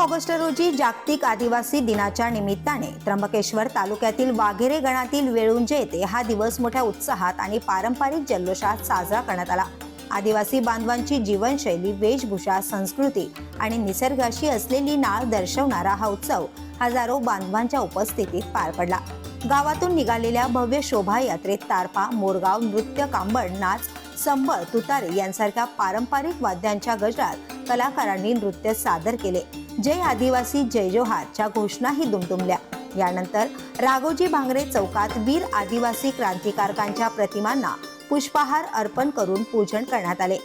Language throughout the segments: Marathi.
ऑगस्ट रोजी जागतिक आदिवासी दिनाच्या निमित्ताने त्र्यंबकेश्वर तालुक्यातील वाघेरे गणातील वेळुंजे येथे हा दिवस मोठ्या उत्साहात आणि पारंपरिक जल्लोषात साजरा करण्यात आला. आदिवासी बांधवांची जीवनशैली वेशभूषा संस्कृती आणि निसर्गाशी असलेली नाळ दर्शवणारा हा उत्सव हजारो बांधवांच्या उपस्थितीत पार पडला. गावातून निघालेल्या भव्य शोभायात्रेत तारपा मोरगाव नृत्य कांबड नाच संबळ तुतारे यांसारख्या पारंपरिक वाद्यांच्या गजरात कलाकारांनी नृत्य सादर केले. जय आदिवासी जय जोहारच्या घोषणाही दुमदुमल्या. यानंतर राघोजी भांगरे चौकात वीर आदिवासी क्रांतिकारकांच्या प्रतिमांना पुष्पहार अर्पण करून पूजन करण्यात आले.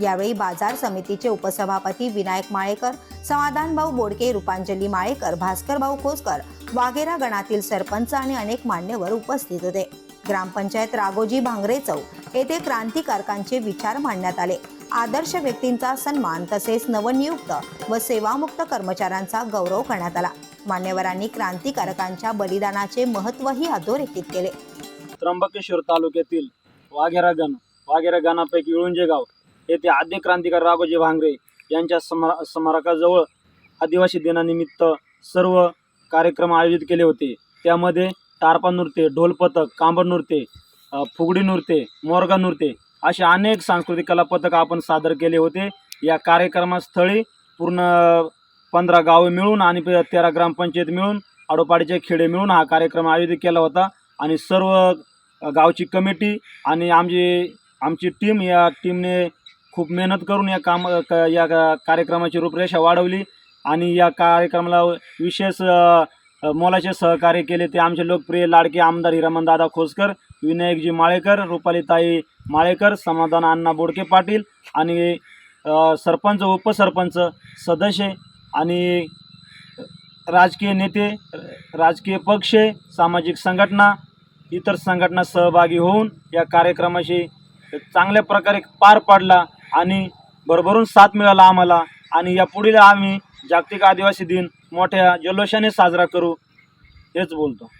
यावेळी बाजार समितीचे उपसभापती विनायक माळेकर समाधान भाऊ बोडके रूपांजली माळेकर भास्कर भाऊ खोसकर वाघेरा गणातील सरपंच आणि अनेक मान्यवर उपस्थित होते. ग्रामपंचायत राघोजी भांगरे चौक येथे क्रांतिकारकांचे विचार मांडण्यात आले. आदर्श व्यक्तींचा सन्मान तसेच नवनियुक्त व सेवामुक्त कर्मचाऱ्यांचा गौरव करण्यात आला. मान्यवरांनी क्रांतिकारकांच्या बलिदानाचे महत्वही अधोरेखित केले. त्र्यंबकेश्वर तालुक्यातील वाघेरा गण वाघेरा गणापैकी गाव येथे आद्य क्रांतिकारी राघोजी भांगरे यांच्या स्मरा स्मारकाजवळ आदिवासी दिनानिमित्त सर्व कार्यक्रम आयोजित केले होते. त्यामध्ये तारपा नृत्य ढोलपथक कांबर नृत्य फुगडी नृत्य मोरगा नृत्य असे अनेक सांस्कृतिक कलापथक आपण सादर केले होते. या कार्यक्रमास्थळी पूर्ण पंधरा गावे मिळून आणि तेरा ग्रामपंचायत मिळून आडोपाडीचे खेडे मिळून हा कार्यक्रम आयोजित केला होता. आणि सर्व गावची कमिटी आणि आमची आमची टीम या टीमने खूप मेहनत करून या काम क- या कार्यक्रमाची रूपरेषा वाढवली आणि या कार्यक्रमाला विशेष मोलाचे सहकार्य केले. ते आमचे लोकप्रिय लाडके आमदार हिरामनदादा खोसकर विनायकजी माळेकर रुपालीताई माळेकर समाधान अण्णा बोडके पाटील आणि सरपंच उपसरपंच सदस्य आणि राजकीय नेते राजकीय पक्ष सामाजिक संघटना इतर संघटना सहभागी होऊन या कार्यक्रमाशी चांगल्या प्रकारे पार पाडला. आणि भरभरून साथ मिळाला आम्हाला. आणि यापुढील आम्ही जागतिक आदिवासी दिन मोठ्या जल्लोषाने साजरा करू हेच बोलतो.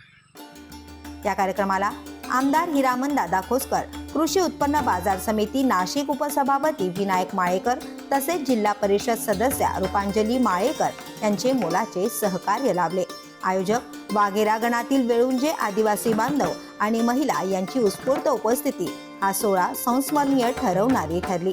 या कार्यक्रमाला आमदार हिरामन दादा खोसकर कृषी उत्पन्न बाजार समिती नाशिक उपसभापती विनायक माळेकर तसेच जिल्हा परिषद सदस्या रूपांजली माळेकर यांचे मोलाचे सहकार्य लाभले. आयोजक वाघेरा गणातील वेळुंजे आदिवासी बांधव आणि महिला यांची उत्स्फूर्त उपस्थिती हा सोहळा संस्मरणीय ठरवणारी ठरली.